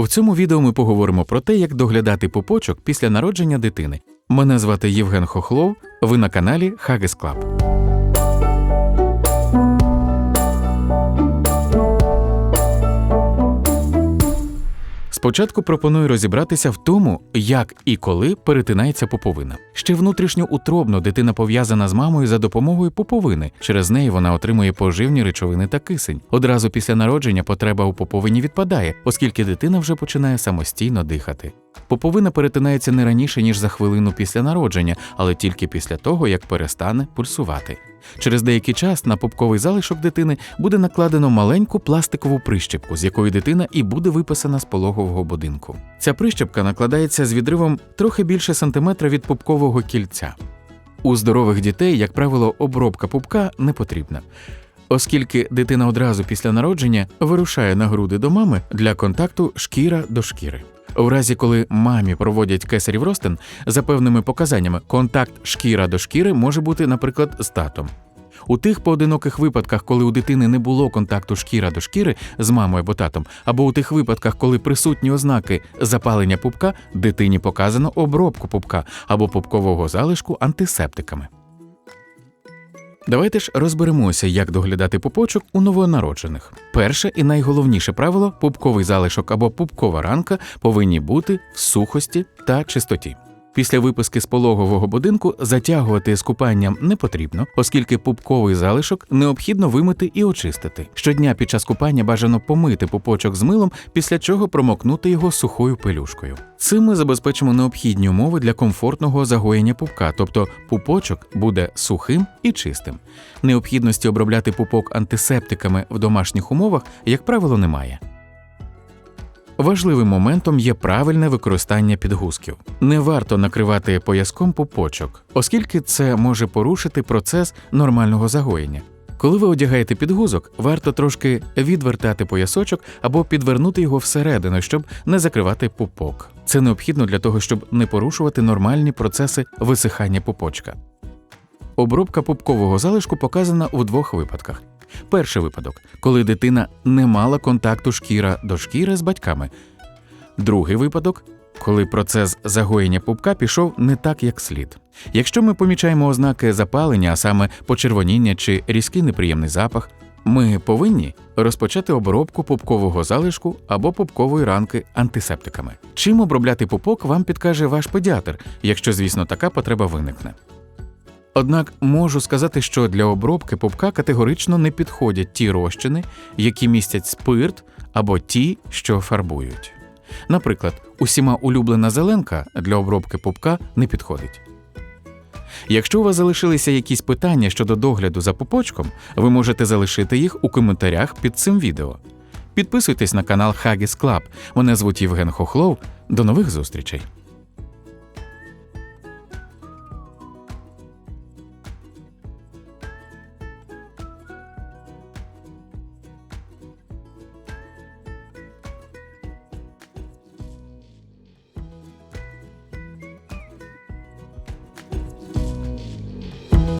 В цьому відео ми поговоримо про те, як доглядати пупочок після народження дитини. Мене звати Євген Хохлов. Ви на каналі Хагес Club. Спочатку пропоную розібратися в тому, як і коли перетинається поповина. Ще внутрішньоутробно дитина пов'язана з мамою за допомогою поповини. Через неї вона отримує поживні речовини та кисень. Одразу після народження потреба у поповині відпадає, оскільки дитина вже починає самостійно дихати. Пуповина перетинається не раніше ніж за хвилину після народження, але тільки після того, як перестане пульсувати. Через деякий час на пупковий залишок дитини буде накладено маленьку пластикову прищепку, з якої дитина і буде виписана з пологового будинку. Ця прищепка накладається з відривом трохи більше сантиметра від пупкового кільця. У здорових дітей, як правило, обробка пупка не потрібна. Оскільки дитина одразу після народження вирушає на груди до мами для контакту шкіра до шкіри. У разі, коли мамі проводять кесарів ростин, за певними показаннями, контакт шкіра до шкіри може бути, наприклад, з татом. У тих поодиноких випадках, коли у дитини не було контакту шкіра до шкіри з мамою або татом, або у тих випадках, коли присутні ознаки запалення пупка, дитині показано обробку пупка або пупкового залишку антисептиками. Давайте ж розберемося, як доглядати пупочок у новонароджених. Перше і найголовніше правило пупковий залишок або пупкова ранка повинні бути в сухості та чистоті. Після виписки з пологового будинку затягувати з купанням не потрібно, оскільки пупковий залишок необхідно вимити і очистити. Щодня під час купання бажано помити пупочок з милом, після чого промокнути його сухою пелюшкою. Цим ми забезпечимо необхідні умови для комфортного загоєння пупка, тобто пупочок буде сухим і чистим. Необхідності обробляти пупок антисептиками в домашніх умовах, як правило, немає. Важливим моментом є правильне використання підгузків. Не варто накривати пояском пупочок, оскільки це може порушити процес нормального загоєння. Коли ви одягаєте підгузок, варто трошки відвертати поясочок або підвернути його всередину, щоб не закривати пупок. Це необхідно для того, щоб не порушувати нормальні процеси висихання пупочка. Обробка пупкового залишку показана у двох випадках. Перший випадок, коли дитина не мала контакту шкіра до шкіри з батьками. Другий випадок, коли процес загоєння пупка пішов не так, як слід. Якщо ми помічаємо ознаки запалення, а саме почервоніння чи різкий неприємний запах, ми повинні розпочати обробку пупкового залишку або пупкової ранки антисептиками. Чим обробляти пупок вам підкаже ваш педіатр, якщо, звісно, така потреба виникне. Однак можу сказати, що для обробки пупка категорично не підходять ті розчини, які містять спирт або ті, що фарбують. Наприклад, усіма улюблена зеленка для обробки пупка не підходить. Якщо у вас залишилися якісь питання щодо догляду за пупочком, ви можете залишити їх у коментарях під цим відео. Підписуйтесь на канал Haggis Club. Мене звуть Євген Хохлов. До нових зустрічей!